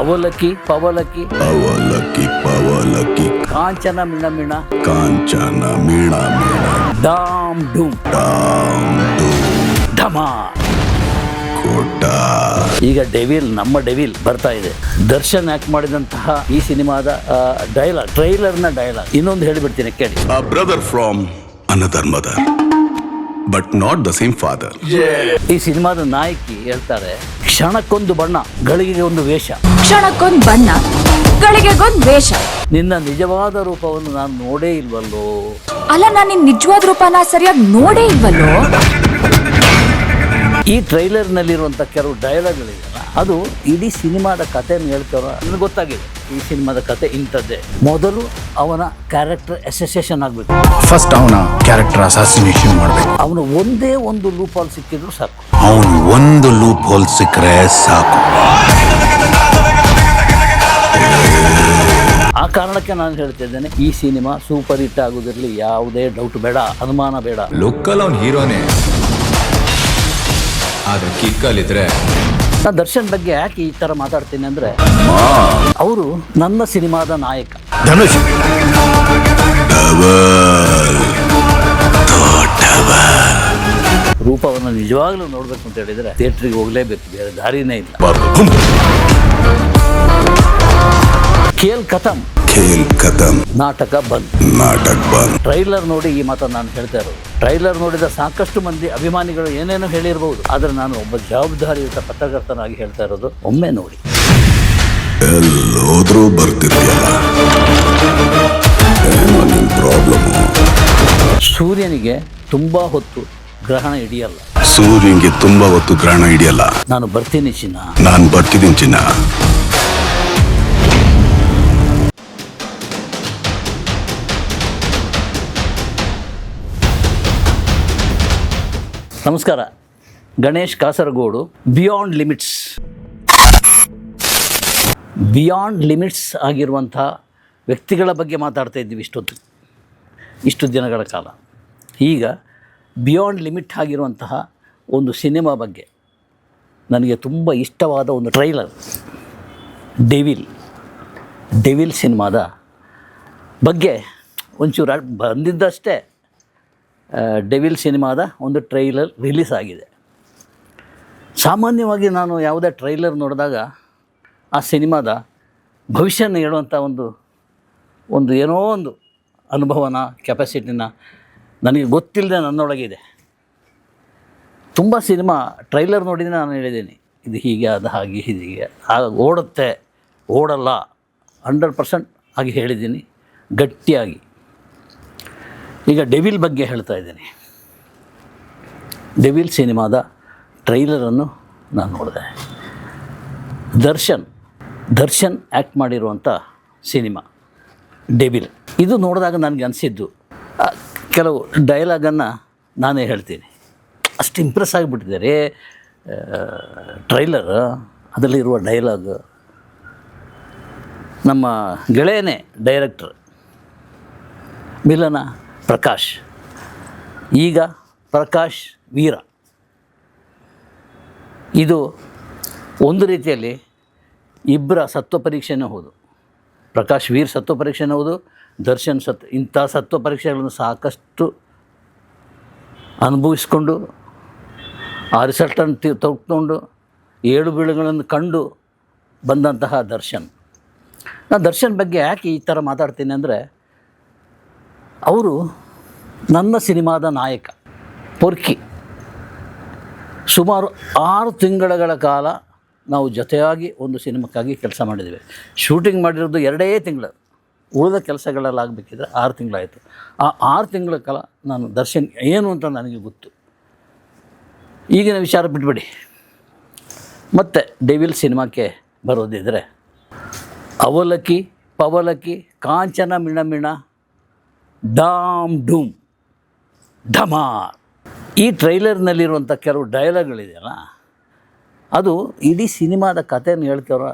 ಅವಲಕ್ಕಿ ಪವಲಕ್ಕಿ. ಅವಲಕ್ಕಿ ಪವಲಕ್ಕಿ. ಕಾಂಚನ ಮಿಣ ಮಿಣ ಕಾಂಚನ ಮೀಣ ಮಿಣ ಡಾಮ್. ಡೂಮ್ ಡಾಮ್. ಡೂಮ್ ಢಮ ಕೋಟ. ಈಗ ಡೆವಿಲ್ ನಮ್ಮ ಡೆವಿಲ್ ಬರ್ತಾ ಇದೆ. ದರ್ಶನ್ ಆಕ್ಟ್ ಮಾಡಿದಂತಹ ಈ ಸಿನಿಮಾದ ಡೈಲಾಗ್ ಟ್ರೈಲರ್ನ ಡೈಲಾಗ್ ಇನ್ನೊಂದು ಹೇಳಿಬಿಡ್ತೀನಿ ಕೇಳಿ. Brother from an from another not the same father. ಈ ಸಿನಿಮಾದ ನಾಯಕಿ ಹೇಳ್ತಾರೆ ಕ್ಷಣಕ್ಕೊಂದು ಬಣ್ಣ ಗಳಿಗೆ ಒಂದು ವೇಷ. ಕ್ಷಣಕ್ಕೊಂದು ಬಣ್ಣ ಗಳಿಗೆಗೊಂದು ವೇಷ. ನಿನ್ನ ನಿಜವಾದ ರೂಪವನ್ನು ನಾನು ನೋಡೇ ಇಲ್ವಲ್ಲೋ? ಅಲ್ಲ ನಾನು ನಿನ್ನ ನಿಜವಾದ ರೂಪನ ಸರಿಯಾಗಿ ನೋಡೇ ಇಲ್ವಲ್ಲೋ? ಈ ಟ್ರೈಲರ್ನಲ್ಲಿರುವಂಥ ಕೆಲವು ಡೈಲಾಗ್ಗಳಿದೆಯಲ್ಲ ಅದು ಇಡೀ ಸಿನಿಮಾದ ಕಥೆಯನ್ನು ಹೇಳ್ತಾರ ನನಗೆ ಗೊತ್ತಾಗಿದೆ ಈ ಸಿನಿಮಾದ ಕತೆ ಇಂಥದ್ದೇ. ಮೊದಲು ಅವನ ಕ್ಯಾರೆಕ್ಟರ್ ಅಸೋಸಿಯೇಷನ್ ಆಗಬೇಕು. ಫಸ್ಟ್ ಅವನ ಕ್ಯಾರೆಕ್ಟರ್ ಅಸಾಸಿನೇಷನ್ ಮಾಡಬೇಕು. ಅವನು ಒಂದೇ ಒಂದು ಲೂಪ್ ಹಾಲ್ ಸಿಕ್ಕಿದ್ರು ಸಾಕು. ಅವನು ಒಂದು ಲೂಪ್ ಹೋಲ್ ಸಿಕ್ಕರೆ ಸಾಕು. ಆ ಕಾರಣಕ್ಕೆ ನಾನು ಹೇಳ್ತಾ ಇದ್ದೇನೆ ಈ ಸಿನಿಮಾ ಸೂಪರ್ ಹಿಟ್ ಆಗೋದಿರಲಿ ಯಾವುದೇ ಡೌಟ್ ಬೇಡ ಅನುಮಾನ ಬೇಡ. ಲುಕ್ಕಲ್ಲಿ ಅವ್ನು ಹೀರೋನೇ ಆದ್ರೆ ಕಿಕ್ಕಲ್ಲಿದ್ರೆ ನಾನು ದರ್ಶನ್ ಬಗ್ಗೆ ಯಾಕೆ ಈ ತರ ಮಾತಾಡ್ತೀನಿ ಅಂದ್ರೆ ಅವರು ನನ್ನ ಸಿನಿಮಾದ ನಾಯಕ. ಧನುಷ್. ರೂಪವನ್ನು ನಿಜವಾಗ್ಲೂ ನೋಡ್ಬೇಕು ಅಂತ ಹೇಳಿದ್ರೆ ಥಿಯೇಟ್ರಿಗೆ ಹೋಗ್ಲೇಬೇಕು ಬೇರೆ ದಾರಿನೇ ಇಲ್ಲ. ಕೇಲ್ ಕಥಮ್ ಖೇಲ್ ಖತಮ್. ನಾಟಕ ಬಂದ್. ನಾಟಕ ಬಂದ್. ಟ್ರೈಲರ್ ನೋಡಿ ಈ ಮಾತನ್ನು ನಾನು ಹೇಳ್ತಾ ಇರೋದು. ಟ್ರೈಲರ್ ನೋಡಿದ ಸಾಕಷ್ಟು ಮಂದಿ ಅಭಿಮಾನಿಗಳು ಏನೇನೋ ಹೇಳಿರಬಹುದು ಆದರೆ ನಾನು ಒಬ್ಬ ಜವಾಬ್ದಾರಿಯುತ ಪತ್ರಕರ್ತನಾಗಿ ಹೇಳ್ತಾ ಇರೋದು ಒಮ್ಮೆ ನೋಡಿ. ಎಲ್ಲೋದ್ರೂ ಬರ್ತಿದ್ಯಲ್ಲ ಏನೋ ನಿನ್ ಪ್ರಾಬ್ಲಮ್ ಸೂರ್ಯನಿಗೆ ತುಂಬಾ ಹೊತ್ತು ಗ್ರಹಣ ಹಿಡಿಯಲ್ಲ. ಸೂರ್ಯನಿಗೆ ತುಂಬಾ ಹೊತ್ತು ಗ್ರಹಣ ಹಿಡಿಯಲ್ಲ. ನಾನು ಬರ್ತೀನಿ ಚಿನ್ನ. ನಾನು ಬರ್ತಿದ್ದೀನಿ ಚಿನ್ನ. ನಮಸ್ಕಾರ. Ganesh Kasaragod beyond limits beyond limits ಆಗಿರುವಂಥ ವ್ಯಕ್ತಿಗಳ ಬಗ್ಗೆ ಮಾತಾಡ್ತಾ ಇದ್ದೀವಿ ಇಷ್ಟೊತ್ತು. ಇಷ್ಟು ದಿನಗಳ ಕಾಲ. ಈಗ ಬಿಯಾಂಡ್ ಲಿಮಿಟ್ ಆಗಿರುವಂತಹ ಒಂದು ಸಿನಿಮಾ ಬಗ್ಗೆ ನನಗೆ ತುಂಬ ಇಷ್ಟವಾದ ಒಂದು ಟ್ರೈಲರ್ ಡೆವಿಲ್ ಡೆವಿಲ್ ಸಿನಿಮಾದ ಬಗ್ಗೆ ಒಂಚೂರು ಬಂದಿದ್ದಷ್ಟೇ. ಡೆವಿಲ್ ಸಿನಿಮಾದ ಒಂದು ಟ್ರೈಲರ್ ರಿಲೀಸ್ ಆಗಿದೆ. ಸಾಮಾನ್ಯವಾಗಿ ನಾನು ಯಾವುದೇ ಟ್ರೈಲರ್ ನೋಡಿದಾಗ ಆ ಸಿನಿಮಾದ ಭವಿಷ್ಯನ ಹೇಳುವಂಥ ಒಂದು ಒಂದು ಏನೋ ಒಂದು ಅನುಭವನ ಕೆಪಾಸಿಟಿನ ನನಗೆ ಗೊತ್ತಿಲ್ಲದೆ ನನ್ನೊಳಗಿದೆ. ತುಂಬ ಸಿನಿಮಾ ಟ್ರೈಲರ್ ನೋಡಿದ್ರೆ ನಾನು ಹೇಳಿದ್ದೀನಿ, ಇದು ಹೀಗೆ ಅದು ಹಾಗೆ ಹೀಗೆ ಆಗ ಓಡುತ್ತೆ, ಓಡಲ್ಲ ಹಂಡ್ರೆಡ್ ಪರ್ಸೆಂಟ್ ಹಾಗೆ ಹೇಳಿದ್ದೀನಿ, ಗಟ್ಟಿಯಾಗಿ. ಈಗ ಡೆವಿಲ್ ಬಗ್ಗೆ ಹೇಳ್ತಾ ಇದ್ದೀನಿ. ಡೆವಿಲ್ ಸಿನಿಮಾದ ಟ್ರೈಲರನ್ನು ನಾನು ನೋಡಿದೆ. ದರ್ಶನ್ ದರ್ಶನ್ ಆ್ಯಕ್ಟ್ ಮಾಡಿರುವಂಥ ಸಿನಿಮಾ, ಡೆವಿಲ್. ಇದು ನೋಡಿದಾಗ ನನಗೆ ಅನಿಸಿದ್ದು ಕೆಲವು ಡೈಲಾಗನ್ನು ನಾನೇ ಹೇಳ್ತೀನಿ. ಅಷ್ಟು ಇಂಪ್ರೆಸ್ ಆಗಿಬಿಟ್ಟಿದ್ದಾರೆ ಟ್ರೈಲರ್ ಅದರಲ್ಲಿರುವ ಡೈಲಾಗ್ ನಮ್ಮ ಗೆಳೆಯನೇ ಡೈರೆಕ್ಟ್ರ್ ಮಿಲನ ಪ್ರಕಾಶ್. ಈಗ ಪ್ರಕಾಶ್ ವೀರ. ಇದು ಒಂದು ರೀತಿಯಲ್ಲಿ ಇಬ್ಬರ ಸತ್ವ ಪರೀಕ್ಷೆನೇ ಹೌದು. ಪ್ರಕಾಶ್ ವೀರ್ ಸತ್ವ ಪರೀಕ್ಷೆನೇ ಹೌದು, ದರ್ಶನ್ ಸತ್, ಇಂಥ ಸತ್ವ ಪರೀಕ್ಷೆಗಳನ್ನು ಸಾಕಷ್ಟು ಅನುಭವಿಸ್ಕೊಂಡು, ಆ ರಿಸಲ್ಟನ್ನು ತೆಗೆದುಕೊಂಡು ಏಳು ಬೀಳುಗಳನ್ನು ಕಂಡು ಬಂದಂತಹ ದರ್ಶನ್. ನಾನು ದರ್ಶನ್ ಬಗ್ಗೆ ಯಾಕೆ ಈ ಥರ ಮಾತಾಡ್ತೀನಿ ಅಂದರೆ ಅವರು ನನ್ನ ಸಿನಿಮಾದ ನಾಯಕ, ಪೊರ್ಕಿ. ಸುಮಾರು ಆರು ತಿಂಗಳ ಕಾಲ ನಾವು ಜೊತೆಯಾಗಿ ಒಂದು ಸಿನಿಮಾಕ್ಕಾಗಿ ಕೆಲಸ ಮಾಡಿದ್ದೇವೆ. ಶೂಟಿಂಗ್ ಮಾಡಿರೋದು ಎರಡೇ ತಿಂಗಳು. ಉಳಿದ ಕೆಲಸಗಳೆಲ್ಲ ಆಗಬೇಕಿದ್ರೆ ಆರು ತಿಂಗಳಾಯಿತು. ಆ ಆರು ತಿಂಗಳ ಕಾಲ ನಾನು ದರ್ಶನ್ ಏನು ಅಂತ ನನಗೆ ಗೊತ್ತು. ಈಗಿನ ವಿಚಾರ ಬಿಟ್ಬಿಡಿ. ಮತ್ತು ಡೆವಿಲ್ ಸಿನಿಮಾಕ್ಕೆ ಬರೋದಿದ್ದರೆ ಅವಲಕ್ಕಿ, ಪವಲಕ್ಕಿ, ಕಾಂಚನ ಮಿಣ ಮಿಣ ಡಾಮ್ ಡೂಮ್ ಢಮಾರ್ ಈ ಟ್ರೈಲರ್ನಲ್ಲಿರುವಂಥ ಕೆಲವು ಡೈಲಾಗ್ಗಳಿದೆಯಲ್ಲ ಅದು ಇಡೀ ಸಿನಿಮಾದ ಕಥೆಯನ್ನು ಹೇಳ್ತಾರ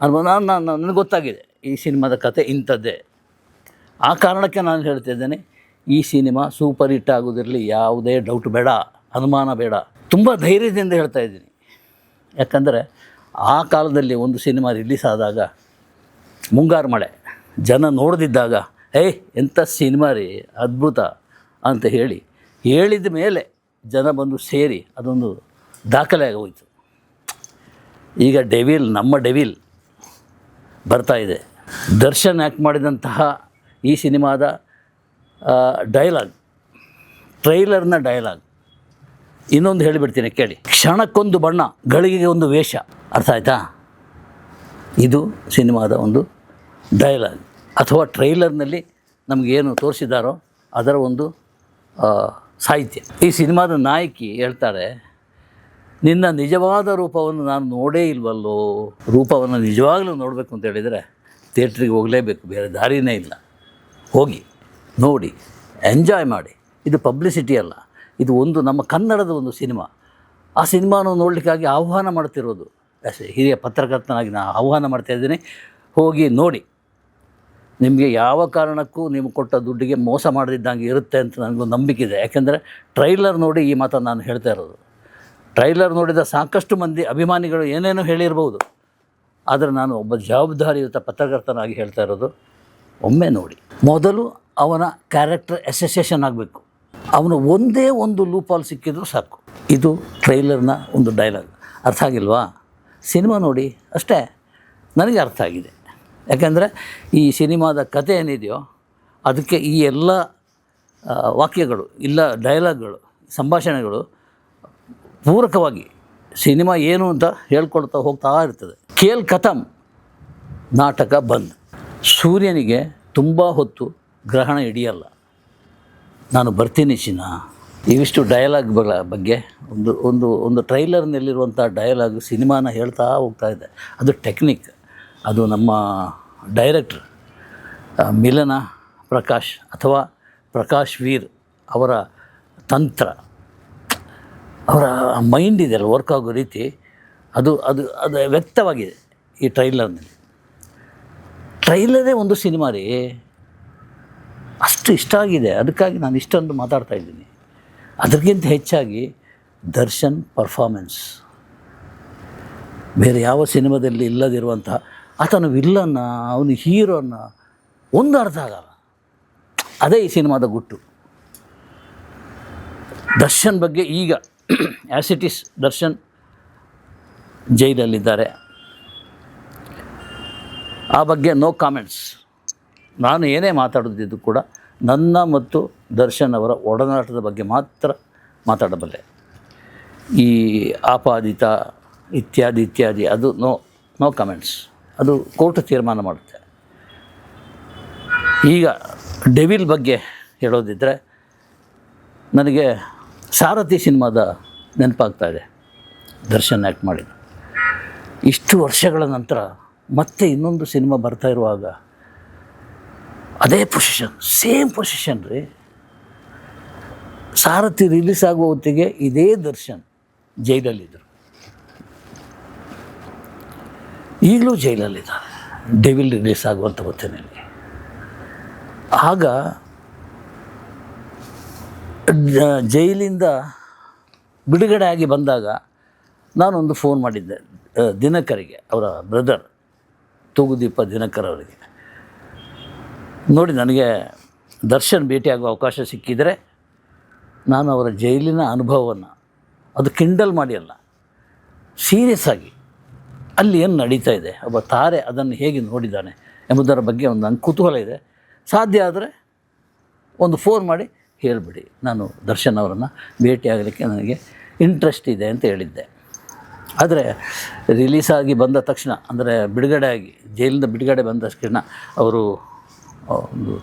ಅನ್ಬೋದು ನಾನು ನಾನು ನನಗೆ ಗೊತ್ತಾಗಿದೆ ಈ ಸಿನಿಮಾದ ಕತೆ ಇಂಥದ್ದೇ. ಆ ಕಾರಣಕ್ಕೆ ನಾನು ಹೇಳ್ತಿದ್ದೇನೆ ಈ ಸಿನಿಮಾ ಸೂಪರ್ ಹಿಟ್ ಆಗೋದಿರಲಿ, ಯಾವುದೇ ಡೌಟ್ ಬೇಡ, ಅನುಮಾನ ಬೇಡ. ತುಂಬ ಧೈರ್ಯದಿಂದ ಹೇಳ್ತಾ ಇದ್ದೀನಿ. ಯಾಕಂದರೆ ಆ ಕಾಲದಲ್ಲಿ ಒಂದು ಸಿನಿಮಾ ರಿಲೀಸ್ ಆದಾಗ, ಮುಂಗಾರು ಮಳೆ, ಜನ ನೋಡದಿದ್ದಾಗ ಏಯ್ ಎಂಥ ಸಿನಿಮಾ ರೀ, ಅದ್ಭುತ ಅಂತ ಹೇಳಿ ಹೇಳಿದ ಮೇಲೆ ಜನ ಬಂದು ಸೇರಿ ಅದೊಂದು ದಾಖಲೆ ಆಗೋಯ್ತು. ಈಗ ಡೆವಿಲ್, ನಮ್ಮ ಡೆವಿಲ್ ಬರ್ತಾ ಇದೆ. ದರ್ಶನ್ ಆ್ಯಕ್ಟ್ ಮಾಡಿದಂತಹ ಈ ಸಿನಿಮಾದ ಡೈಲಾಗ್, ಟ್ರೈಲರ್ನ ಡೈಲಾಗ್. ಇನ್ನೊಂದು ಹೇಳಿಬಿಡ್ತೀನಿ, ಕೇಳಿ. ಕ್ಷಣಕ್ಕೊಂದು ಬಣ್ಣ, ಗಳಿಗೆಗೆ ಒಂದು ವೇಷ. ಅರ್ಥ ಆಯ್ತಾ? ಇದು ಸಿನಿಮಾದ ಒಂದು ಡೈಲಾಗ್. ಅಥವಾ ಟ್ರೈಲರ್ನಲ್ಲಿ ನಮಗೇನು ತೋರಿಸಿದಾರೋ ಅದರ ಒಂದು ಸಾಹಿತ್ಯ. ಈ ಸಿನಿಮಾದ ನಾಯಕಿ ಹೇಳ್ತಾರೆ, ನಿನ್ನ ನಿಜವಾದ ರೂಪವನ್ನು ನಾನು ನೋಡೇ ಇಲ್ವಲ್ಲೋ? ರೂಪವನ್ನು ನಿಜವಾಗಲೂ ನೋಡಬೇಕು ಅಂತ ಹೇಳಿದರೆ ಥಿಯೇಟ್ರಿಗೆ ಹೋಗಲೇಬೇಕು, ಬೇರೆ ದಾರಿನೇ ಇಲ್ಲ. ಹೋಗಿ, ನೋಡಿ, ಎಂಜಾಯ್ ಮಾಡಿ. ಇದು ಪಬ್ಲಿಸಿಟಿ ಅಲ್ಲ, ಇದು ಒಂದು ನಮ್ಮ ಕನ್ನಡದ ಒಂದು ಸಿನಿಮಾ. ಆ ಸಿನಿಮಾನ ನೋಡಲಿಕ್ಕಾಗಿ ಆಹ್ವಾನ ಮಾಡ್ತಿರೋದು. ಹಿರಿಯ ಪತ್ರಕರ್ತನಾಗಿ ನಾನು ಆಹ್ವಾನ ಮಾಡ್ತಾ ಇದ್ದೀನಿ. ಹೋಗಿ, ನೋಡಿ. ನಿಮಗೆ ಯಾವ ಕಾರಣಕ್ಕೂ ನೀವು ಕೊಟ್ಟ ದುಡ್ಡಿಗೆ ಮೋಸ ಮಾಡದಿದ್ದಂಗೆ ಇರುತ್ತೆ ಅಂತ ನನಗೊಂದು ನಂಬಿಕೆ ಇದೆ. ಯಾಕೆಂದರೆ ಟ್ರೈಲರ್ ನೋಡಿ ಈ ಮಾತನ್ನು ನಾನು ಹೇಳ್ತಾ ಇರೋದು. ಟ್ರೈಲರ್ ನೋಡಿದ ಸಾಕಷ್ಟು ಮಂದಿ ಅಭಿಮಾನಿಗಳು ಏನೇನೋ ಹೇಳಿರ್ಬೋದು. ಆದರೆ ನಾನು ಒಬ್ಬ ಜವಾಬ್ದಾರಿಯುತ ಪತ್ರಕರ್ತನಾಗಿ ಹೇಳ್ತಾ ಇರೋದು, ಒಮ್ಮೆ ನೋಡಿ. ಮೊದಲು ಅವನ ಕ್ಯಾರೆಕ್ಟರ್ ಅಸೋಸಿಯೇಷನ್ ಆಗಬೇಕು. ಅವನು ಒಂದೇ ಒಂದು ಲೂಪಾಲ್ ಸಿಕ್ಕಿದ್ರು ಸಾಕು. ಇದು ಟ್ರೈಲರ್ನ ಒಂದು ಡೈಲಾಗ್ ಅರ್ಥ ಆಗಿಲ್ವಾ? ಸಿನಿಮಾ ನೋಡಿ ಅಷ್ಟೇ. ನನಗೆ ಅರ್ಥ ಆಗಿದೆ. ಯಾಕೆಂದರೆ ಈ ಸಿನಿಮಾದ ಕತೆ ಏನಿದೆಯೋ ಅದಕ್ಕೆ ಈ ಎಲ್ಲ ವಾಕ್ಯಗಳು, ಇಲ್ಲ ಡೈಲಾಗ್ಗಳು ಸಂಭಾಷಣೆಗಳು ಪೂರಕವಾಗಿ ಸಿನಿಮಾ ಏನು ಅಂತ ಹೇಳ್ಕೊಳ್ತಾ ಹೋಗ್ತಾ ಇರ್ತದೆ. ಕೇಲ್ ಕಥಮ್ ನಾಟಕ ಬಂದ್. ಸೂರ್ಯನಿಗೆ ತುಂಬ ಹೊತ್ತು ಗ್ರಹಣ ಹಿಡಿಯಲ್ಲ. ನಾನು ಬರ್ತೀನಿ ಚಿನ್ನ ಇವಿಷ್ಟು ಡಯಲಾಗ್ ಬಗ್ಗೆ ಒಂದು ಒಂದು ಒಂದು ಟ್ರೈಲರ್ನಲ್ಲಿರುವಂಥ ಡಯಲಾಗ್ ಸಿನಿಮಾನ ಹೇಳ್ತಾ ಹೋಗ್ತಾ ಇದೆ. ಅದು ಟೆಕ್ನಿಕ್ ಅದು ನಮ್ಮ ಡೈರೆಕ್ಟ್ರ್ ಮಿಲನ ಪ್ರಕಾಶ್ ಅಥವಾ ಪ್ರಕಾಶ್ ವೀರ್ ಅವರ ತಂತ್ರ. ಅವರ ಮೈಂಡ್ ಇದೆಯಲ್ಲ ವರ್ಕ್ ಆಗೋ ರೀತಿ. ಅದು ಅದು ಅದು ವ್ಯಕ್ತವಾಗಿದೆ ಈ ಟ್ರೈಲರ್ನಲ್ಲಿ. ಟ್ರೈಲರೇ ಒಂದು ಸಿನಿಮಾ ರೀ. ಅಷ್ಟು ಇಷ್ಟ ಆಗಿದೆ. ಅದಕ್ಕಾಗಿ ನಾನು ಇಷ್ಟೊಂದು ಮಾತಾಡ್ತಾ ಇದ್ದೀನಿ. ಅದಕ್ಕಿಂತ ಹೆಚ್ಚಾಗಿ ದರ್ಶನ್ ಪರ್ಫಾಮೆನ್ಸ್ ಬೇರೆ ಯಾವ ಸಿನಿಮಾದಲ್ಲಿ ಇಲ್ಲದಿರುವಂತಹ ಆತನು ವಿಲ್ಲನ್ನ, ಅವನು ಹೀರೋನ ಒಂದು ಅರ್ಥ ಆಗಲ್ಲ. ಅದೇ ಈ ಸಿನಿಮಾದ ಗುಟ್ಟು. ದರ್ಶನ್ ಬಗ್ಗೆ ಈಗ ಆ್ಯಸಿಟಿಸ್ ದರ್ಶನ್ ಜೈಲಲ್ಲಿದ್ದಾರೆ. ಆ ಬಗ್ಗೆ ನೋ ಕಾಮೆಂಟ್ಸ್ ನಾನು ಏನೇ ಮಾತಾಡೋದಿದ್ದು ಕೂಡ ನನ್ನ ಮತ್ತು ದರ್ಶನ್ ಅವರ ಒಡನಾಟದ ಬಗ್ಗೆ ಮಾತ್ರ ಮಾತಾಡಬಲ್ಲೆ. ಈ ಆಪಾದಿತ, ಇತ್ಯಾದಿ ಇತ್ಯಾದಿ, ಅದು ನೋ ನೋ ಕಮೆಂಟ್ಸ್ ಅದು ಕೋರ್ಟ್ ತೀರ್ಮಾನ ಮಾಡುತ್ತೆ. ಈಗ ಡೆವಿಲ್ ಬಗ್ಗೆ ಹೇಳೋದಿದ್ದರೆ ನನಗೆ ಸಾರಥಿ ಸಿನಿಮಾದ ನೆನಪಾಗ್ತಾ ಇದೆ. ದರ್ಶನ್ ಆ್ಯಕ್ಟ್ ಮಾಡಿದ್ದು. ಇಷ್ಟು ವರ್ಷಗಳ ನಂತರ ಮತ್ತೆ ಇನ್ನೊಂದು ಸಿನಿಮಾ ಬರ್ತಾ ಇರುವಾಗ ಅದೇ ಪೊಸಿಷನ್ ಸೇಮ್ ಪೊಸಿಷನ್ ರೀ. ಸಾರಥಿ ರಿಲೀಸ್ ಆಗುವ ಹೊತ್ತಿಗೆ ಇದೇ ದರ್ಶನ್ ಜೈಲಲ್ಲಿದ್ದರು ಈಗಲೂ ಜೈಲಲ್ಲಿದ್ದಾನೆ. ಡೆವಿಲ್ ರಿಲೀಸ್ ಆಗುವಂಥ ಹೊತ್ತಿನಲ್ಲಿ ಆಗ ಜೈಲಿಂದ ಬಿಡುಗಡೆ ಆಗಿ ಬಂದಾಗ ನಾನೊಂದು ಫೋನ್ ಮಾಡಿದ್ದೆ ದಿನಕರಿಗೆ, ಅವರ ಬ್ರದರ್, ತೂಗುದೀಪ ದಿನಕರ್ ಅವರಿಗೆ. ನೋಡಿ, ನನಗೆ ದರ್ಶನ್ ಭೇಟಿಯಾಗುವ ಅವಕಾಶ ಸಿಕ್ಕಿದರೆ ನಾನು ಅವರ ಜೈಲಿನ ಅನುಭವವನ್ನು ಅದು ಕಿಂಡಲ್ ಮಾಡಿ ಅಲ್ಲ ಸೀರಿಯಸ್ ಆಗಿ ಅಲ್ಲಿ ಏನು ನಡೀತಾ ಇದೆ? ಒಬ್ಬ ತಾರೆ ಅದನ್ನು ಹೇಗೆ ನೋಡಿದ್ದಾನೆ ಎಂಬುದರ ಬಗ್ಗೆ ಒಂದು ನಂಗೆ ಕುತೂಹಲ ಇದೆ. ಸಾಧ್ಯ ಆದರೆ ಒಂದು ಫೋನ್ ಮಾಡಿ ಹೇಳಿಬಿಡಿ. ನಾನು ದರ್ಶನ್ ಅವರನ್ನು ಭೇಟಿಯಾಗಲಿಕ್ಕೆ ನನಗೆ ಇಂಟ್ರೆಸ್ಟ್ ಇದೆ ಅಂತ ಹೇಳಿದ್ದೆ. ಆದರೆ ರಿಲೀಸ್ ಆಗಿ ಬಂದ ತಕ್ಷಣ, ಅಂದರೆ ಬಿಡುಗಡೆ ಆಗಿ, ಜೈಲಿಂದ ಬಿಡುಗಡೆ ಬಂದ ತಕ್ಷಣ ಅವರು ಒಂದು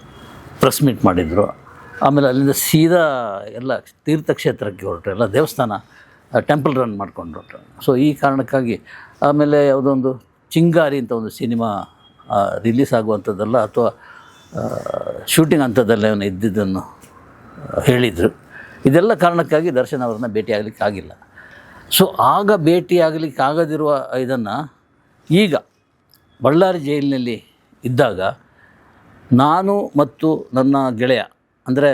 ಪ್ರೆಸ್ ಮೀಟ್ ಮಾಡಿದರು. ಆಮೇಲೆ ಅಲ್ಲಿಂದ ಸೀದಾ ಎಲ್ಲ ತೀರ್ಥಕ್ಷೇತ್ರಕ್ಕೆ ಹೊರಟರು. ಎಲ್ಲ ದೇವಸ್ಥಾನ ಟೆಂಪಲ್ ರನ್ ಮಾಡ್ಕೊಂಡು ಹೊರಟರು ಸೊ ಈ ಕಾರಣಕ್ಕಾಗಿ ಆಮೇಲೆ ಯಾವುದೊಂದು ಚಿಂಗಾರಿ ಅಂತ ಒಂದು ಸಿನಿಮಾ ರಿಲೀಸ್ ಆಗುವಂಥದ್ದಲ್ಲ ಅಥವಾ ಶೂಟಿಂಗ್ ಹಂತದಲ್ಲೇ ಅವನು ಇದ್ದಿದ್ದನ್ನು ಹೇಳಿದರು. ಇದೆಲ್ಲ ಕಾರಣಕ್ಕಾಗಿ ದರ್ಶನ್ ಭೇಟಿ ಭೇಟಿಯಾಗಲಿಕ್ಕೆ ಆಗಿಲ್ಲ. ಸೊ ಆಗ ಭೇಟಿ ಆಗಲಿಕ್ಕೆ ಆಗದಿರುವ ಇದನ್ನು ಈಗ ಬಳ್ಳಾರಿ ಜೈಲಿನಲ್ಲಿ ಇದ್ದಾಗ ನಾನು ಮತ್ತು ನನ್ನ ಗೆಳೆಯ, ಅಂದರೆ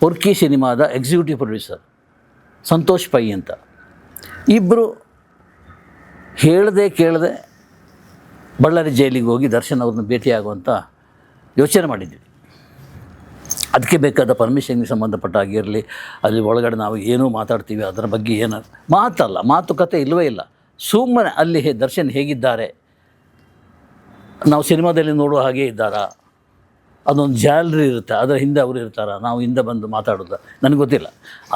ಪೊರ್ಕಿ ಸಿನಿಮಾದ ಎಕ್ಸಿಕ್ಯೂಟಿವ್ ಪ್ರೊಡ್ಯೂಸರ್ ಸಂತೋಷ್ ಪೈ ಅಂತ ಇಬ್ಬರು ಹೇಳದೆ ಕೇಳದೆ ಬಳ್ಳಾರಿ ಜೈಲಿಗೆ ಹೋಗಿ ದರ್ಶನ್ ಅವ್ರನ್ನ ಭೇಟಿಯಾಗುವಂಥ ಯೋಚನೆ ಮಾಡಿದ್ವಿ. ಅದಕ್ಕೆ ಬೇಕಾದ ಪರ್ಮಿಷನ್ಗೆ ಸಂಬಂಧಪಟ್ಟ ಆಗಿರಲಿ ಅಲ್ಲಿ ಒಳಗಡೆ ನಾವು ಏನೂ ಮಾತಾಡ್ತೀವಿ, ಅದರ ಬಗ್ಗೆ ಏನು ಮಾತಲ್ಲ, ಮಾತುಕತೆ ಇಲ್ಲವೇ ಇಲ್ಲ. ಸುಮ್ಮನೆ ಅಲ್ಲಿ ಹೇ ದರ್ಶನ್ ಹೇಗಿದ್ದಾರೆ, ನಾವು ಸಿನಿಮಾದಲ್ಲಿ ನೋಡುವ ಹಾಗೆ ಇದ್ದಾರಾ, ಅದೊಂದು ಜಾಲರಿ ಇರುತ್ತೆ, ಅದರ ಹಿಂದೆ ಅವರು ಇರ್ತಾರ, ನಾವು ಹಿಂದೆ ಬಂದು ಮಾತಾಡೋದು, ನನಗೆ ಗೊತ್ತಿಲ್ಲ.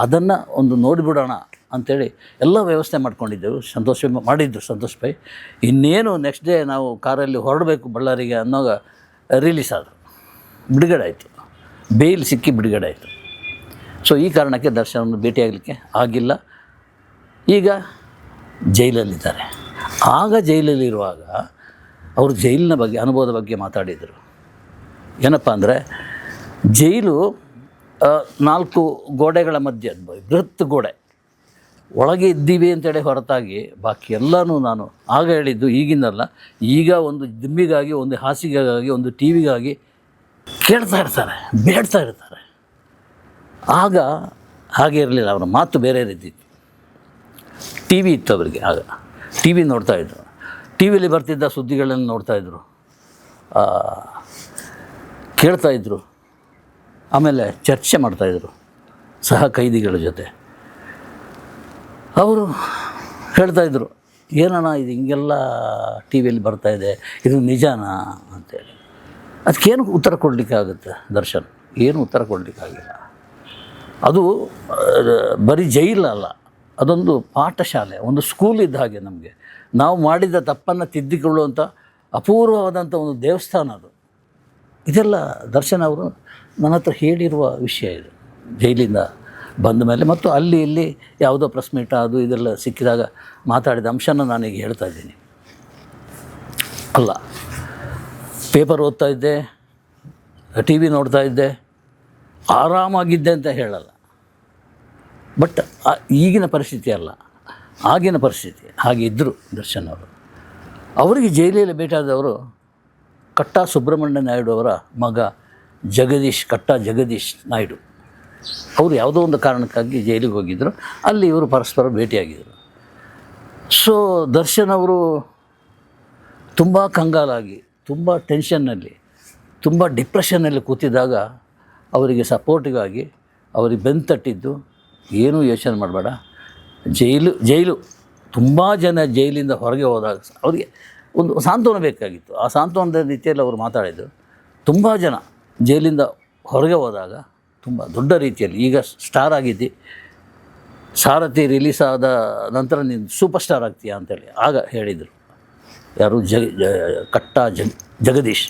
ಅದನ್ನು ಒಂದು ನೋಡಿಬಿಡೋಣ ಅಂಥೇಳಿ ಎಲ್ಲ ವ್ಯವಸ್ಥೆ ಮಾಡ್ಕೊಂಡಿದ್ದೆವು. ಸಂತೋಷ ಮಾಡಿದ್ದು ಸಂತೋಷ ಭಾಯ್. ಇನ್ನೇನು ನೆಕ್ಸ್ಟ್ ಡೇ ನಾವು ಕಾರಲ್ಲಿ ಹೊರಡಬೇಕು ಬಳ್ಳಾರಿಗೆ ಅನ್ನೋಗ ರಿಲೀಸ್ ಆದರು. ಬಿಡುಗಡೆ ಆಯಿತು. ಬೇಲ್ ಸಿಕ್ಕಿ ಬಿಡುಗಡೆ ಆಯಿತು. ಸೊ ಈ ಕಾರಣಕ್ಕೆ ದರ್ಶನವನ್ನು ಭೇಟಿಯಾಗಲಿಕ್ಕೆ ಆಗಿಲ್ಲ. ಈಗ ಜೈಲಲ್ಲಿದ್ದಾರೆ. ಆಗ ಜೈಲಲ್ಲಿರುವಾಗ ಅವರು ಜೈಲಿನ ಬಗ್ಗೆ, ಅನುಭವದ ಬಗ್ಗೆ ಮಾತಾಡಿದರು. ಏನಪ್ಪ ಅಂದರೆ ಜೈಲು ನಾಲ್ಕು ಗೋಡೆಗಳ ಮಧ್ಯೆ ಬೃಹತ್ ಗೋಡೆ. ಒಳಗೆ ಇದ್ದೀವಿ ಅಂತೇಳಿ ಹೊರತಾಗಿ ಬಾಕಿ ಎಲ್ಲನೂ ನಾನು ಆಗ ಹೇಳಿದ್ದು ಈಗಿನಲ್ಲ. ಈಗ ಒಂದು ದಿಮ್ಮಿಗಾಗಿ ಒಂದು ಹಾಸಿಗೆಗಾಗಿ, ಒಂದು ಟಿ ವಿಗಾಗಿ ಕೇಳ್ತಾ ಇರ್ತಾರೆ, ಬೇಡ್ತಾ ಇರ್ತಾರೆ. ಆಗ ಹಾಗೆ ಇರಲಿಲ್ಲ, ಅವರ ಮಾತು ಬೇರೆ ರೀತಿ ಟಿ ವಿ ಇತ್ತು ಅವರಿಗೆ ಆಗ. ಟಿ ವಿ ನೋಡ್ತಾಯಿದ್ರು ಟಿ ವಿಲಿ ಬರ್ತಿದ್ದ ಸುದ್ದಿಗಳನ್ನು ನೋಡ್ತಾಯಿದ್ರು ಕೇಳ್ತಾಯಿದ್ರು ಆಮೇಲೆ ಚರ್ಚೆ ಮಾಡ್ತಾಯಿದ್ರು ಸಹ ಕೈದಿಗಳ ಜೊತೆ. ಅವರು ಹೇಳ್ತಾಯಿದ್ರು ಏನಣ್ಣ ಇದು ಹಿಂಗೆಲ್ಲ ಟಿ ವಿಯಲ್ಲಿ ಬರ್ತಾಯಿದೆ ಇದು ನಿಜನಾ? ಅಂತೇಳಿ ಅದಕ್ಕೇನು ಉತ್ತರ ಕೊಡಲಿಕ್ಕಾಗುತ್ತೆ ದರ್ಶನ್? ಏನು ಉತ್ತರ ಕೊಡಲಿಕ್ಕಾಗಿಲ್ಲ ಅದು ಬರೀ ಜೈಲಲ್ಲ ಅದೊಂದು ಪಾಠಶಾಲೆ, ಒಂದು ಸ್ಕೂಲ್ ಇದ್ದ ಹಾಗೆ ನಮಗೆ. ನಾವು ಮಾಡಿದ ತಪ್ಪನ್ನು ತಿದ್ದಿಕೊಳ್ಳುವಂಥ ಅಪೂರ್ವವಾದಂಥ ಒಂದು ದೇವಸ್ಥಾನ ಅದು. ಇದೆಲ್ಲ ದರ್ಶನ್ ಅವರು ನನ್ನ ಹತ್ರ ಹೇಳಿರುವ ವಿಷಯ ಇದು, ಜೈಲಿಂದ ಬಂದ ಮೇಲೆ ಮತ್ತು ಅಲ್ಲಿ ಇಲ್ಲಿ ಯಾವುದೋ ಪ್ರೆಸ್ ಮೀಟ್ ಅದು ಇದೆಲ್ಲ ಸಿಕ್ಕಿದಾಗ ಮಾತಾಡಿದ ಅಂಶನ ನಾನೀಗ ಹೇಳ್ತಾ ಇದ್ದೀನಿ. ಅಲ್ಲ ಪೇಪರ್ ಓದ್ತಾ ಇದ್ದೆ ಟಿ ವಿ ನೋಡ್ತಾ ಇದ್ದೆ, ಆರಾಮಾಗಿದ್ದೆ ಅಂತ ಹೇಳಲ್ಲ. ಬಟ್ ಈಗಿನ ಪರಿಸ್ಥಿತಿ ಅಲ್ಲ. ಆಗಿನ ಪರಿಸ್ಥಿತಿ, ಹಾಗೆ ಇದ್ದರು ದರ್ಶನ್ ಅವರು. ಅವರಿಗೆ ಜೈಲಲ್ಲಿ ಭೇಟಿಯಾದವರು ಕಟ್ಟಾ ಸುಬ್ರಹ್ಮಣ್ಯ ನಾಯ್ಡು ಅವರ ಮಗ ಜಗದೀಶ್, ಕಟ್ಟಾ ಜಗದೀಶ್ ನಾಯ್ಡು. ಅವರು ಯಾವುದೋ ಒಂದು ಕಾರಣಕ್ಕಾಗಿ ಜೈಲಿಗೆ ಹೋಗಿದ್ದರು ಅಲ್ಲಿ ಇವರು ಪರಸ್ಪರ ಭೇಟಿಯಾಗಿದ್ದರು ಸೊ ದರ್ಶನ್ ಅವರು ತುಂಬ ಕಂಗಾಲಾಗಿ, ತುಂಬ ಟೆನ್ಷನ್ನಲ್ಲಿ, ತುಂಬ ಡಿಪ್ರೆಷನ್ನಲ್ಲಿ ಕೂತಿದ್ದಾಗ ಅವರಿಗೆ ಸಪೋರ್ಟಿಗಾಗಿ ಅವರಿಗೆ ಬೆನ್ನು ತಟ್ಟಿದ್ದು, ಏನೂ ಯೋಚನೆ ಮಾಡಬೇಡ. ಜೈಲು ಜೈಲು, ತುಂಬ ಜನ ಜೈಲಿಂದ ಹೊರಗೆ ಹೋದಾಗ ಅವರಿಗೆ ಒಂದು ಸಾಂತ್ವನ ಬೇಕಾಗಿತ್ತು. ಆ ಸಾಂತ್ವನದ ರೀತಿಯಲ್ಲಿ ಅವರು ಮಾತಾಡಿದರು. ತುಂಬ ಜನ ಜೈಲಿಂದ ಹೊರಗೆ ಹೋದಾಗ ತುಂಬ ದೊಡ್ಡ ರೀತಿಯಲ್ಲಿ. ಈಗ ಸ್ಟಾರ್ ಆಗಿದ್ದಿ. ಸಾರಥಿ ರಿಲೀಸ್ ಆದ ನಂತರ ನೀನು ಸೂಪರ್ ಸ್ಟಾರ್ ಆಗ್ತೀಯಾ ಅಂತೇಳಿ ಆಗ ಹೇಳಿದರು. ಯಾರು ಜಗ ಕಟ್ಟ ಜಗ್, ಜಗದೀಶ್.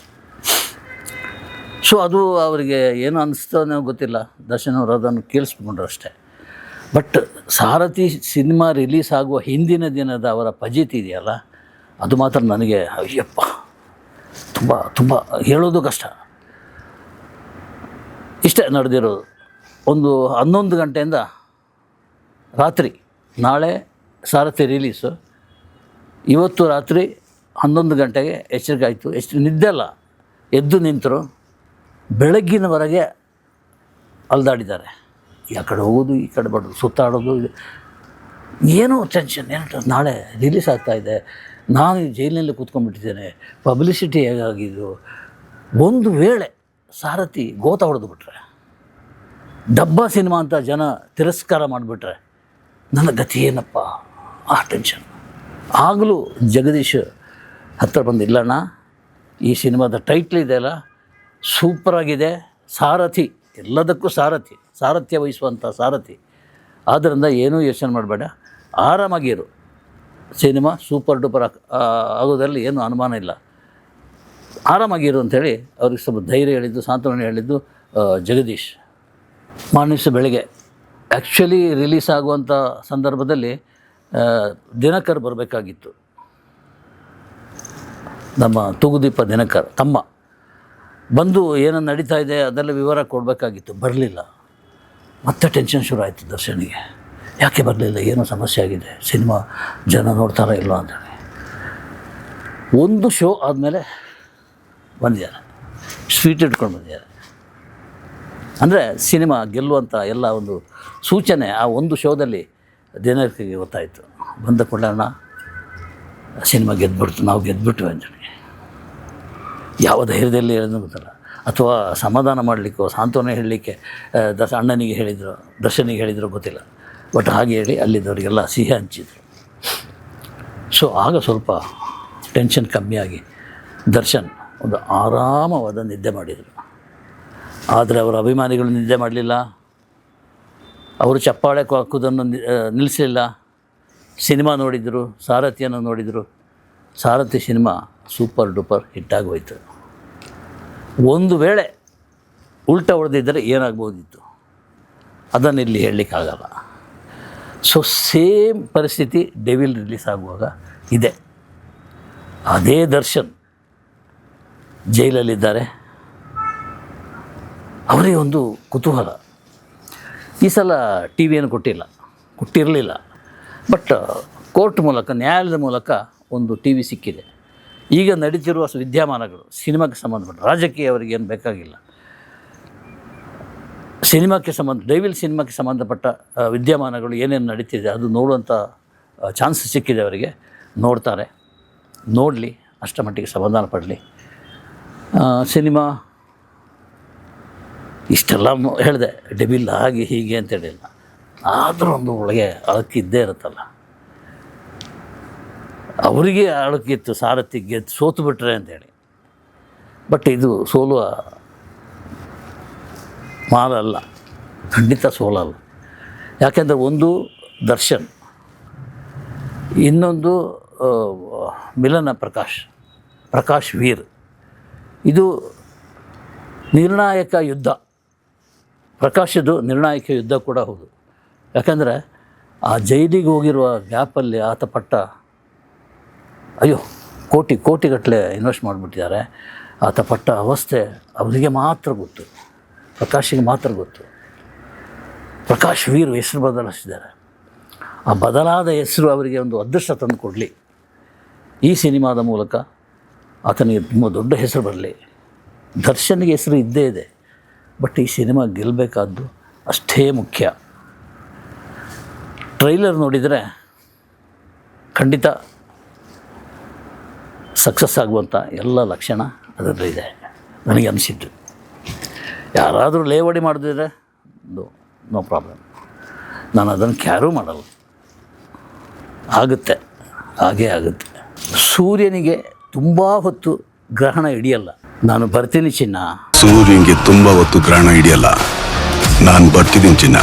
ಸೊ ಅದು ಅವರಿಗೆ ಏನು ಅನ್ನಿಸ್ತೋ ಅನ್ನೋ ಗೊತ್ತಿಲ್ಲ. ದರ್ಶನ್ ಅವರು ಅದನ್ನು ಕೇಳಿಸ್ಕೊಂಡ್ರು ಅಷ್ಟೇ. ಬಟ್ ಸಾರಥಿ ಸಿನಿಮಾ ರಿಲೀಸ್ ಆಗುವ ಹಿಂದಿನ ದಿನದ ಅವರ ಫಜೀತಿ ಇದೆಯಲ್ಲ, ಅದು ಮಾತ್ರ ನನಗೆ ಅಯ್ಯಪ್ಪ, ತುಂಬ ತುಂಬ ಹೇಳೋದು ಕಷ್ಟ. ಇಷ್ಟೇ ನಡೆದಿರೋದು. ಒಂದು ಹನ್ನೊಂದು ಗಂಟೆಯಿಂದ ರಾತ್ರಿ, ನಾಳೆ ಸಾರಥಿ ರಿಲೀಸು ಇವತ್ತು ರಾತ್ರಿ ಹನ್ನೊಂದು ಗಂಟೆಗೆ ಎಚ್ಚರಿಕೆ ಆಯಿತು. ಎಷ್ಟು ನಿದ್ದೆ ಅಲ್ಲ. ಎದ್ದು ನಿಂತರು. ಬೆಳಗ್ಗಿನವರೆಗೆ ಅಲ್ದಾಡಿದ್ದಾರೆ. ಆ ಕಡೆ ಹೋಗೋದು, ಈ ಕಡೆ ಬರೋದು, ಸುತ್ತಾಡೋದು ಏನೋ ಟೆನ್ಷನ್ ಏನು ನಾಳೆ ರಿಲೀಸ್ ಆಗ್ತಾ ಇದೆ. ನಾನು ಜೈಲಿನಲ್ಲಿ ಕೂತ್ಕೊಂಡ್ಬಿಟ್ಟಿದ್ದೇನೆ. ಪಬ್ಲಿಸಿಟಿ ಹೇಗಾಗಿದ್ದು? ಒಂದು ವೇಳೆ ಸಾರಥಿ ಗೋತ ಹೊಡೆದು ಬಿಟ್ರೆ, ಡಬ್ಬ ಸಿನಿಮಾ ಅಂತ ಜನ ತಿರಸ್ಕಾರ ಮಾಡಿಬಿಟ್ರೆ ನನ್ನ ಗತಿ ಏನಪ್ಪ? ಆ ಟೆನ್ಷನ್ ಆಗಲೂ ಜಗದೀಶ್ ಹತ್ತಿರ ಬಂದು ಇಲ್ಲಣ್ಣ ಈ ಸಿನಿಮಾದ ಟೈಟ್ಲ್ ಇದೆಯಲ್ಲ ಸೂಪರಾಗಿದೆ ಸಾರಥಿ. ಎಲ್ಲದಕ್ಕೂ ಸಾರಥಿ, ಸಾರಥ್ಯ ವಹಿಸುವಂಥ ಸಾರಥಿ. ಆದ್ದರಿಂದ ಏನೂ ಯೋಚನೆ ಮಾಡಬೇಡ. ಆರಾಮಾಗಿರು ಸಿನಿಮಾ ಸೂಪರ್ ಡೂಪರ್ ಆಗೋದರಲ್ಲಿ ಏನೂ ಅನುಮಾನ ಇಲ್ಲ. ಆರಾಮಾಗಿರು ಅಂಥೇಳಿ ಅವ್ರಿಗೆ ಸ್ವಲ್ಪ ಧೈರ್ಯ ಹೇಳಿದ್ದು, ಸಾಂತ್ವನ ಹೇಳಿದ್ದು ಜಗದೀಶ್. ಮಾನಿಸ ಬೆಳಗ್ಗೆ. ಆ್ಯಕ್ಚುಲಿ ರಿಲೀಸ್ ಆಗುವಂಥ ಸಂದರ್ಭದಲ್ಲಿ ದಿನಕರ್ ಬರಬೇಕಾಗಿತ್ತು. ನಮ್ಮ ತೂಗುದೀಪ ದಿನಕರ್, ತಮ್ಮ. ಬಂದು ಏನೋ ನಡೀತಾ ಇದೆ ಅದೆಲ್ಲ ವಿವರ ಕೊಡಬೇಕಾಗಿತ್ತು, ಬರಲಿಲ್ಲ. ಮತ್ತೆ ಟೆನ್ಷನ್ ಶುರು ಆಯಿತು ದರ್ಶನಿಗೆ. ಯಾಕೆ ಬರಲಿಲ್ಲ, ಏನೋ ಸಮಸ್ಯೆ ಆಗಿದೆ, ಸಿನಿಮಾ ಜನ ನೋಡ್ತಾರ ಇಲ್ಲ ಅಂತೇಳಿ. ಒಂದು ಶೋ ಆದಮೇಲೆ ಬಂದಿದ್ದಾರೆ. ಸ್ವೀಟ್ ಇಟ್ಕೊಂಡು ಬಂದಿದ್ದಾರೆ. ಅಂದರೆ ಸಿನಿಮಾ ಗೆಲ್ಲುವಂಥ ಎಲ್ಲ ಒಂದು ಸೂಚನೆ ಆ ಒಂದು ಶೋದಲ್ಲಿ ದಿನಕ್ಕೆ ಗೊತ್ತಾಯಿತು. ಬಂದ ಕೂಡಲೇ ಸಿನಿಮಾ ಗೆದ್ಬಿಡ್ತು, ನಾವು ಗೆದ್ಬಿಟ್ವಿ ಅಂತೇಳಿ ಯಾವ ಧೈರ್ಯದಲ್ಲಿ ಹೇಳಿದ್ರು ಗೊತ್ತಲ್ಲ. ಅಥವಾ ಸಮಾಧಾನ ಮಾಡಲಿಕ್ಕೋ, ಸಾಂತ್ವನ ಹೇಳಲಿಕ್ಕೆ ದಸ ಅಣ್ಣನಿಗೆ ಹೇಳಿದರು, ದರ್ಶನಿಗೆ ಹೇಳಿದ್ರು ಗೊತ್ತಿಲ್ಲ. ಬಟ್ ಹಾಗೆ ಹೇಳಿ ಅಲ್ಲಿದ್ದವರಿಗೆಲ್ಲ ಸಿಹಿ ಹಂಚಿದ್ರು. ಸೊ ಆಗ ಸ್ವಲ್ಪ ಟೆನ್ಷನ್ ಕಮ್ಮಿಯಾಗಿ ದರ್ಶನ್ ಒಂದು ಆರಾಮವಾದ ನಿದ್ದೆ ಮಾಡಿದರು. ಆದರೆ ಅವರ ಅಭಿಮಾನಿಗಳು ನಿದ್ದೆ ಮಾಡಲಿಲ್ಲ. ಅವರು ಚಪ್ಪಾಳೆ ಹಾಕೋದನ್ನು ನಿಲ್ಲಿಸಲಿಲ್ಲ. ಸಿನಿಮಾ ನೋಡಿದರು, ಸಾರಥಿಯನ್ನು ನೋಡಿದರು. ಸಾರಥಿ ಸಿನಿಮಾ ಸೂಪರ್ ಡೂಪರ್ ಹಿಟ್ಟಾಗಿ ಹೋಯಿತು. ಒಂದು ವೇಳೆ ಉಲ್ಟ ಹೊಡೆದಿದ್ದರೆ ಏನಾಗ್ಬೋದಿತ್ತು? ಅದನ್ನು ಇಲ್ಲಿ ಹೇಳಲಿಕ್ಕಾಗಲ್ಲ. ಸೊ ಸೇಮ್ ಪರಿಸ್ಥಿತಿ ಡೆವಿಲ್ ರಿಲೀಸ್ ಆಗುವಾಗ ಇದೆ. ಅದೇ ದರ್ಶನ್ ಜೈಲಲ್ಲಿದ್ದಾರೆ. ಅವರಿಗೆ ಒಂದು ಕುತೂಹಲ. ಈ ಸಲ ಟಿ ವಿಯನ್ನು ಕೊಟ್ಟಿಲ್ಲ. ಕೊಟ್ಟಿರಲಿಲ್ಲ. ಬಟ್, ಕೋರ್ಟ್ ಮೂಲಕ, ನ್ಯಾಯಾಲಯದ ಮೂಲಕ ಒಂದು ಟಿ ವಿ ಸಿಕ್ಕಿದೆ. ಈಗ ನಡೀತಿರುವ ವಿದ್ಯಮಾನಗಳು, ಸಿನಿಮಾಕ್ಕೆ ಸಂಬಂಧಪಟ್ಟ, ರಾಜಕೀಯ ಅವರಿಗೆ ಏನು ಬೇಕಾಗಿಲ್ಲ. ಸಿನಿಮಾಕ್ಕೆ ಸಂಬಂಧ ಡೈವಿಲ್ ಸಿನಿಮಾಕ್ಕೆ ಸಂಬಂಧಪಟ್ಟ ವಿದ್ಯಮಾನಗಳು ಏನೇನು ನಡೀತಿದೆ ಅದು ನೋಡುವಂಥ ಚಾನ್ಸ್ ಸಿಕ್ಕಿದೆ ಅವರಿಗೆ. ನೋಡ್ತಾರೆ. ನೋಡಲಿ, ಅಷ್ಟಮಟ್ಟಿಗೆ ಸಮಾಧಾನ ಪಡಲಿ ಸಿನಿಮಾ. ಇಷ್ಟೆಲ್ಲ ಹೇಳಿದೆ, ಡೆಬಿಲ್ ಹಾಗೆ ಹೀಗೆ ಅಂತ ಹೇಳಿಲ್ಲ. ಆದರೂ ಒಂದು ಒಳಗೆ ಅಳಕಿದ್ದೇ ಇರುತ್ತಲ್ಲ. ಅವರಿಗೆ ಅಳಕಿತ್ತು ಸಾರಥಿ ಗೆದ್ದು ಸೋತು ಬಿಟ್ರೆ ಅಂತೇಳಿ ಬಟ್ ಇದು ಸೋಲುವ ಮಾಲಲ್ಲ ಖಂಡಿತ ಸೋಲಲ್ಲ. ಯಾಕೆಂದರೆ ಒಂದು ದರ್ಶನ್, ಇನ್ನೊಂದು ಮಿಲನ ಪ್ರಕಾಶ್ ಪ್ರಕಾಶ್ ವೀರ್. ಇದು ನಿರ್ಣಾಯಕ ಯುದ್ಧ. ಪ್ರಕಾಶದ್ದು ನಿರ್ಣಾಯಕ ಯುದ್ಧ ಕೂಡ ಹೌದು. ಯಾಕಂದರೆ ಆ ಜೈಲಿಗೆ ಹೋಗಿರುವ ಗ್ಯಾಪಲ್ಲಿ ಆತ ಪಟ್ಟ ಅಯ್ಯೋ, ಕೋಟಿ ಕೋಟಿಗಟ್ಟಲೆ ಇನ್ವೆಸ್ಟ್ ಮಾಡಿಬಿಟ್ಟಿದ್ದಾರೆ. ಆತ ಪಟ್ಟ ಅವಸ್ಥೆ ಅವರಿಗೆ ಮಾತ್ರ ಗೊತ್ತು. ಪ್ರಕಾಶಿಗೆ ಮಾತ್ರ ಗೊತ್ತು. ಪ್ರಕಾಶ್ ವೀರ್ ಹೆಸರು ಬದಲಾಯಿಸಿದ್ದಾರೆ. ಆ ಬದಲಾದ ಹೆಸರು ಅವರಿಗೆ ಒಂದು ಅದೃಷ್ಟ ತಂದು ಕೊಡಲಿ ಈ ಸಿನಿಮಾದ ಮೂಲಕ ಆತನಿಗೆ ತುಂಬ ದೊಡ್ಡ ಹೆಸರು ಬರಲಿ. ದರ್ಶನ್ಗೆ ಹೆಸರು ಇದ್ದೇ ಇದೆ. ಬಟ್ ಈ ಸಿನಿಮಾ ಗೆಲ್ಲಬೇಕಾದ್ದು ಅಷ್ಟೇ ಮುಖ್ಯ. ಟ್ರೈಲರ್ ನೋಡಿದರೆ ಖಂಡಿತ ಸಕ್ಸಸ್ ಆಗುವಂಥ ಎಲ್ಲ ಲಕ್ಷಣ ಅದರಲ್ಲಿದೆ ನನಗೆ ಅನಿಸಿದ್ದು. ಯಾರಾದರೂ ಲೇವಡಿ ಮಾಡಿದ್ರೆ ನೋ ಪ್ರಾಬ್ಲಮ್. ನಾನು ಅದನ್ನು ಕ್ಯಾರೂ ಮಾಡಲ್ಲ. ಆಗುತ್ತೆ. ಹಾಗೇ ಆಗುತ್ತೆ. ಸೂರ್ಯನಿಗೆ ತುಂಬ ಹೊತ್ತು ಗ್ರಹಣ ಹಿಡಿಯಲ್ಲ. ನಾನು ಬರ್ತೀನಿ ಚಿನ್ನ. ಸೂರ್ಯನಿಗೆ ತುಂಬ ಹೊತ್ತು ಗ್ರಹಣ ಹಿಡಿಯಲ್ಲ. ನಾನು ಬರ್ತಿದ್ದೀನಿ ಚಿನ್ನ.